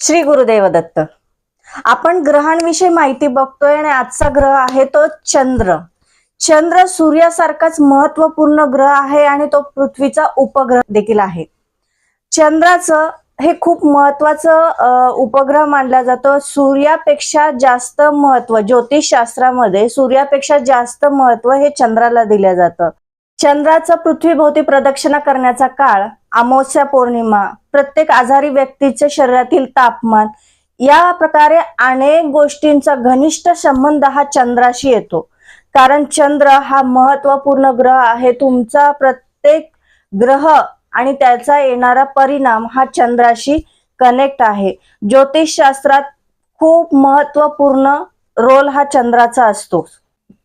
श्री गुरुदेव दत्त. आपण ग्रहांविषयी माहिती बघतोय आणि आजचा ग्रह आहे तो चंद्र. चंद्र सूर्यासारखाच महत्त्वपूर्ण ग्रह आहे आणि तो पृथ्वीचा उपग्रह देखील आहे. चंद्राचं हे खूप महत्वाचं उपग्रह मानला जातो. सूर्यापेक्षा जास्त महत्त्व ज्योतिषशास्त्रामध्ये सूर्यापेक्षा जास्त महत्त्व हे चंद्राला दिलं जातं. चंद्राचं पृथ्वीभोवती प्रदक्षिणा करण्याचा काळ अमावस्या पौर्णिमा प्रत्येक आजारी व्यक्तीच्या शरीरातील तापमान या प्रकारे अनेक गोष्टींचा घनिष्ठ संबंध हा चंद्राशी येतो. कारण चंद्र हा महत्त्वपूर्ण ग्रह आहे. तुमचा प्रत्येक ग्रह आणि त्याचा येणारा परिणाम हा चंद्राशी कनेक्ट आहे. ज्योतिषशास्त्रात खूप महत्त्वपूर्ण रोल हा चंद्राचा असतो.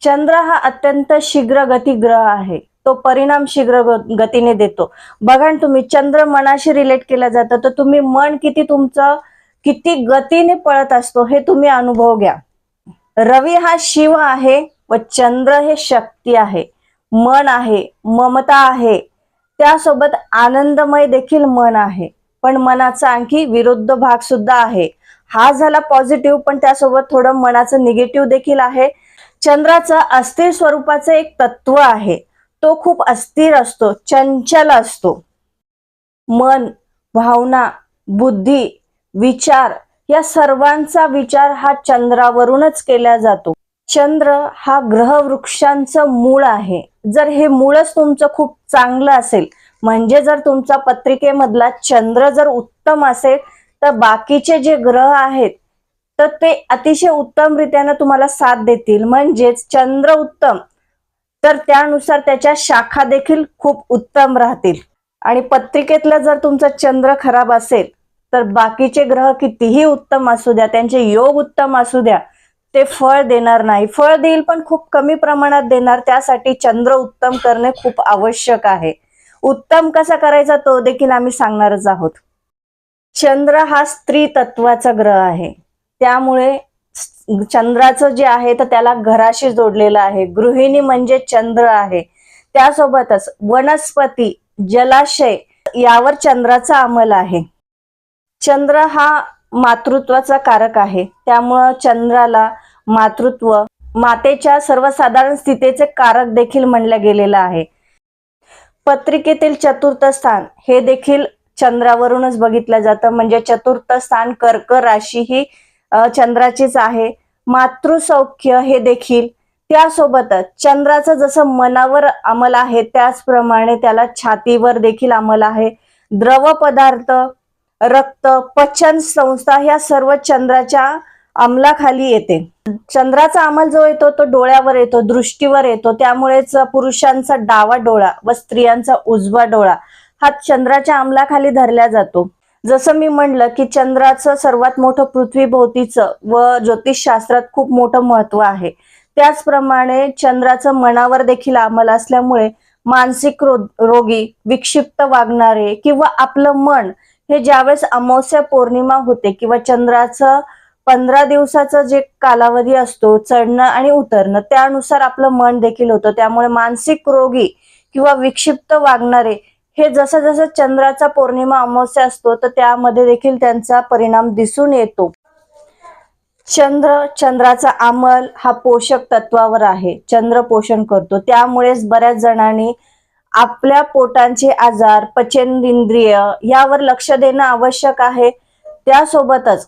चंद्र हा अत्यंत शीघ्रगती ग्रह आहे. तो परिणाम शीघ्र ग- गतीने देतो. बघा ना तुम्ही चंद्र मनाशी रिलेट केला जातं तर तुम्ही मन किती तुमचं किती गतीने पळत असतो हे तुम्ही अनुभव घ्या. रवी हा शिव आहे व चंद्र हे शक्ती आहे. मन आहे ममता आहे. त्यासोबत आनंदमय देखील मन आहे. पण मनाचा आणखी विरुद्ध भाग सुद्धा आहे. हा झाला पॉझिटिव्ह पण त्यासोबत थोडं मनाचं निगेटिव्ह देखील आहे. चंद्राचं अस्थिर स्वरूपाचं एक तत्व आहे. तो खूप अस्थिर असतो चंचल असतो. मन भावना बुद्धी विचार या सर्वांचा विचार हा चंद्रावरूनच केला जातो. चंद्र हा ग्रह वृक्षांचं मूळ आहे. जर हे मूळच तुमचं खूप चांगलं असेल म्हणजे जर तुमचा पत्रिकेमधला चंद्र जर उत्तम असेल तर बाकीचे जे ग्रह आहेत तर ते अतिशय उत्तम रीत्यानं तुम्हाला साथ देतील. म्हणजेच चंद्र उत्तम. तर त्यानुसार त्याच्या शाखा देखील खूप उत्तम राहतील. आणि पत्रिकेतला जर तुमचा चंद्र खराब असेल तर बाकीचे ग्रह कितीही उत्तम असू द्या त्यांचे योग उत्तम असू द्या ते फळ देणार नाही. फळ देईल पण खूप कमी प्रमाणात देणार त्यासाठी चंद्र उत्तम करणे खूप आवश्यक आहे. उत्तम कसा करायचा तो देखील आम्ही सांगणारच आहोत. चंद्र हा स्त्री तत्वाचा ग्रह आहे. त्यामुळे चंद्राचं जे आहे तर त्याला घराशी जोडलेलं आहे. गृहिणी म्हणजे चंद्र आहे. त्यासोबतच वनस्पती जलाशय यावर चंद्राचा अंमल आहे. चंद्र हा मातृत्वाचा कारक आहे. त्यामुळं चंद्राला मातृत्व मातेच्या सर्वसाधारण स्थितीचे कारक देखील म्हणलं गेलेलं आहे. पत्रिकेतील चतुर्थ स्थान हे देखील चंद्रावरूनच बघितलं जातं. म्हणजे चतुर्थ स्थान कर्क राशी ही चंद्राचीच आहे. मातृसौख्य हे देखील त्यासोबतच चंद्राचं जसं मनावर अंमल आहे त्याचप्रमाणे त्याला छातीवर देखील अंमल आहे. द्रव पदार्थ रक्त पचन संस्था ह्या सर्व चंद्राच्या अंमलाखाली येते. चंद्राचा अंमल जो येतो तो डोळ्यावर येतो दृष्टीवर येतो. त्यामुळेच पुरुषांचा डावा डोळा व स्त्रियांचा उजवा डोळा हा चंद्राच्या अंमलाखाली धरला जातो. जसं मी म्हणलं की चंद्राचं सर्वात मोठं पृथ्वीभोवतीचं व ज्योतिषशास्त्रात खूप मोठं महत्त्व आहे. त्याचप्रमाणे चंद्राचं मनावर देखील अंमल असल्यामुळे मानसिक रो- रोगी विक्षिप्त वागणारे किंवा आपलं मन हे ज्यावेळेस अमावस्या पौर्णिमा होते किंवा चंद्राचं पंधरा दिवसाचं जे कालावधी असतो चढणं आणि उतरणं त्यानुसार आपलं मन देखील होतं. त्यामुळे मानसिक रोगी किंवा विक्षिप्त वागणारे हे जसं जसं चंद्राचा पौर्णिमा अमावस्या असतो तर त्यामध्ये देखील त्यांचा परिणाम दिसून येतो. चंद्र चंद्राचा अंमल हा पोषक तत्वावर आहे. चंद्र पोषण करतो. त्यामुळेच बऱ्याच जणांनी आपल्या पोटांचे आजार पचनेंद्रिय यावर लक्ष देणं आवश्यक आहे. त्यासोबतच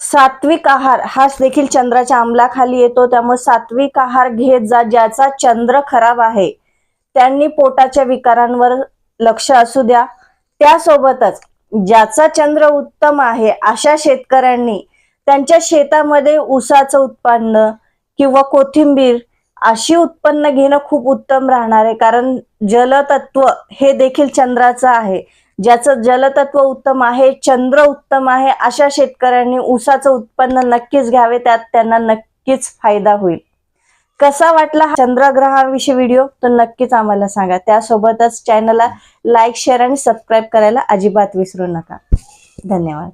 सात्विक आहार हा देखील चंद्राच्या अंमलाखाली येतो. त्यामुळे सात्विक आहार घेत जा ज्याचा चंद्र खराब आहे. त्यांनी पोटाच्या विकारांवर लक्ष असू द्या. त्यासोबतच ज्याचा चंद्र उत्तम आहे अशा शेतकऱ्यांनी त्यांच्या शेतामध्ये ऊसाचं उत्पन्न किंवा कोथिंबीर अशी उत्पन्न घेणं खूप उत्तम राहणार आहे. कारण जलतत्व हे देखील चंद्राचं आहे. ज्याचं जलतत्व उत्तम आहे चंद्र उत्तम आहे अशा शेतकऱ्यांनी ऊसाचं उत्पन्न नक्कीच घ्यावे त्यात त्यांना नक्कीच फायदा होईल. कसा वाटला हा चंद्रग्रहाविषयी व्हिडिओ तर नक्कीच आम्हाला सांगा. त्यासोबतच चॅनलला लाईक शेअर आणि सबस्क्राईब करायला अजिबात विसरू नका. धन्यवाद.